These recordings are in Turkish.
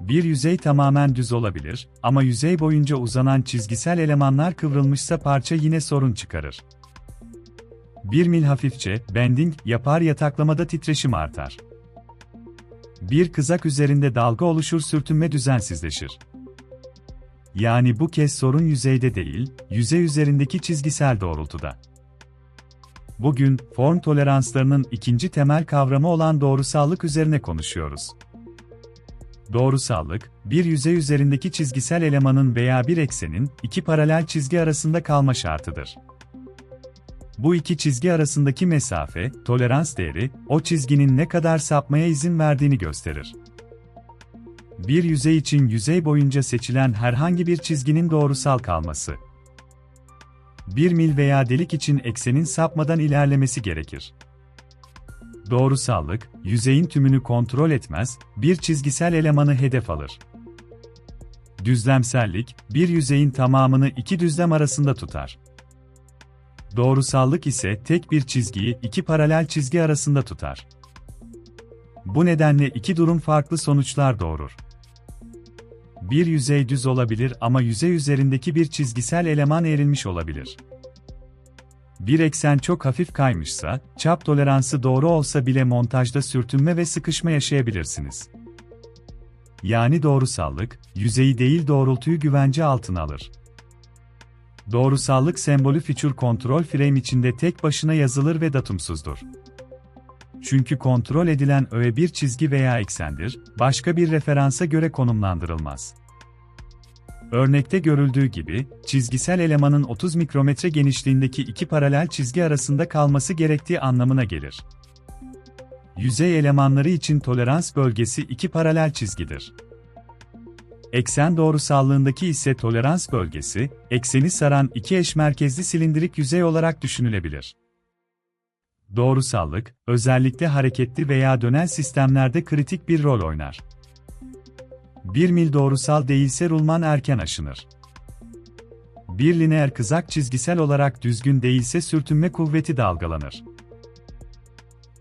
Bir yüzey tamamen düz olabilir ama yüzey boyunca uzanan çizgisel elemanlar kıvrılmışsa parça yine sorun çıkarır. 1 mil hafifçe bending yapar yataklamada titreşim artar. Bir kızak üzerinde dalga oluşur sürtünme düzensizleşir. Yani bu kez sorun yüzeyde değil, yüzey üzerindeki çizgisel doğrultuda. Bugün, form toleranslarının ikinci temel kavramı olan doğrusallık üzerine konuşuyoruz. Doğrusallık, bir yüzey üzerindeki çizgisel elemanın veya bir eksenin iki paralel çizgi arasında kalma şartıdır. Bu iki çizgi arasındaki mesafe, tolerans değeri, o çizginin ne kadar sapmaya izin verdiğini gösterir. Bir yüzey için yüzey boyunca seçilen herhangi bir çizginin doğrusal kalması. Bir mil veya delik için eksenin sapmadan ilerlemesi gerekir. Doğrusallık, yüzeyin tümünü kontrol etmez, bir çizgisel elemanı hedef alır. Düzlemsellik, bir yüzeyin tamamını iki düzlem arasında tutar. Doğrusallık ise tek bir çizgiyi iki paralel çizgi arasında tutar. Bu nedenle iki durum farklı sonuçlar doğurur. Bir yüzey düz olabilir ama yüzey üzerindeki bir çizgisel eleman eğrilmiş olabilir. Bir eksen çok hafif kaymışsa, çap toleransı doğru olsa bile montajda sürtünme ve sıkışma yaşayabilirsiniz. Yani doğrusallık, yüzeyi değil doğrultuyu güvence altına alır. Doğrusallık sembolü feature kontrol frame içinde tek başına yazılır ve datumsuzdur. Çünkü kontrol edilen öğe bir çizgi veya eksendir, başka bir referansa göre konumlandırılmaz. Örnekte görüldüğü gibi, çizgisel elemanın 30 mikrometre genişliğindeki iki paralel çizgi arasında kalması gerektiği anlamına gelir. Yüzey elemanları için tolerans bölgesi iki paralel çizgidir. Eksen doğrusallığındaki ise tolerans bölgesi, ekseni saran iki eşmerkezli silindirik yüzey olarak düşünülebilir. Doğrusallık, özellikle hareketli veya dönen sistemlerde kritik bir rol oynar. 1 mil doğrusal değilse rulman erken aşınır. Bir lineer kızak çizgisel olarak düzgün değilse sürtünme kuvveti dalgalanır.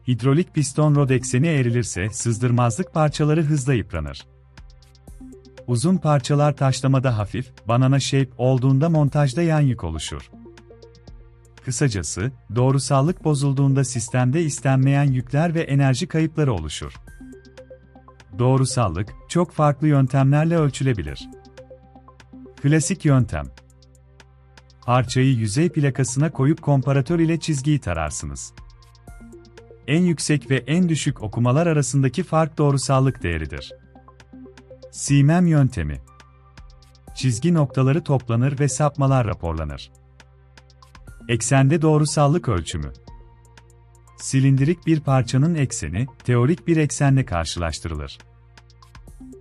Hidrolik piston rod ekseni eğrilirse sızdırmazlık parçaları hızla yıpranır. Uzun parçalar taşlamada hafif, banana shape olduğunda montajda yan yük oluşur. Kısacası, doğrusallık bozulduğunda sistemde istenmeyen yükler ve enerji kayıpları oluşur. Doğrusallık, çok farklı yöntemlerle ölçülebilir. Klasik yöntem. Parçayı yüzey plakasına koyup komparatör ile çizgiyi tararsınız. En yüksek ve en düşük okumalar arasındaki fark doğrusallık değeridir. Simem yöntemi. Çizgi noktaları toplanır ve sapmalar raporlanır. Eksende doğrusallık ölçümü. Silindirik bir parçanın ekseni, teorik bir eksenle karşılaştırılır.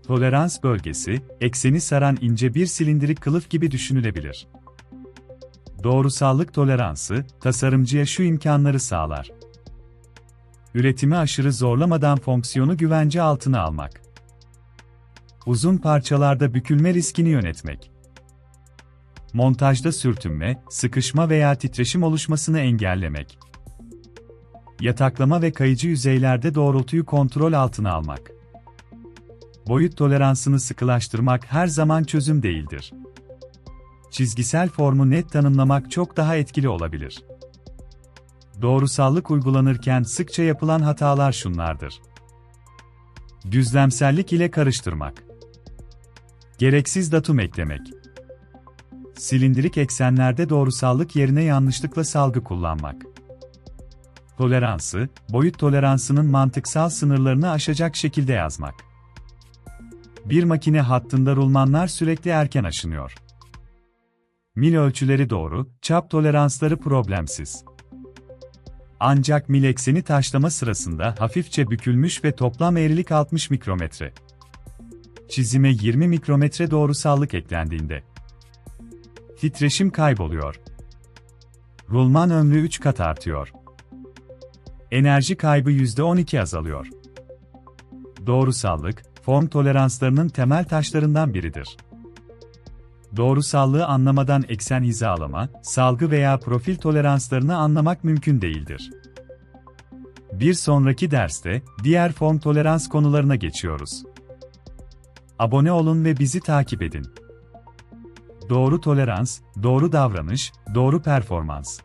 Tolerans bölgesi, ekseni saran ince bir silindirik kılıf gibi düşünülebilir. Doğrusallık toleransı, tasarımcıya şu imkanları sağlar. Üretimi aşırı zorlamadan fonksiyonu güvence altına almak. Uzun parçalarda bükülme riskini yönetmek. Montajda sürtünme, sıkışma veya titreşim oluşmasını engellemek. Yataklama ve kayıcı yüzeylerde doğrultuyu kontrol altına almak. Boyut toleransını sıkılaştırmak her zaman çözüm değildir. Çizgisel formu net tanımlamak çok daha etkili olabilir. Doğrusallık uygulanırken sıkça yapılan hatalar şunlardır. Düzlemsellik ile karıştırmak. Gereksiz datum eklemek. Silindirik eksenlerde doğrusallık yerine yanlışlıkla salgı kullanmak. Toleransı, boyut toleransının mantıksal sınırlarını aşacak şekilde yazmak. Bir makine hattında rulmanlar sürekli erken aşınıyor. Mil ölçüleri doğru, çap toleransları problemsiz. Ancak mil ekseni taşlama sırasında hafifçe bükülmüş ve toplam eğrilik 60 mikrometre. Çizime 20 mikrometre doğrusallık eklendiğinde titreşim kayboluyor. Rulman ömrü 3 kat artıyor. Enerji kaybı %12 azalıyor. Doğrusallık, form toleranslarının temel taşlarından biridir. Doğrusallığı anlamadan eksen hizalama, salgı veya profil toleranslarını anlamak mümkün değildir. Bir sonraki derste diğer form tolerans konularına geçiyoruz. Abone olun ve bizi takip edin. Doğru tolerans, doğru davranış, doğru performans.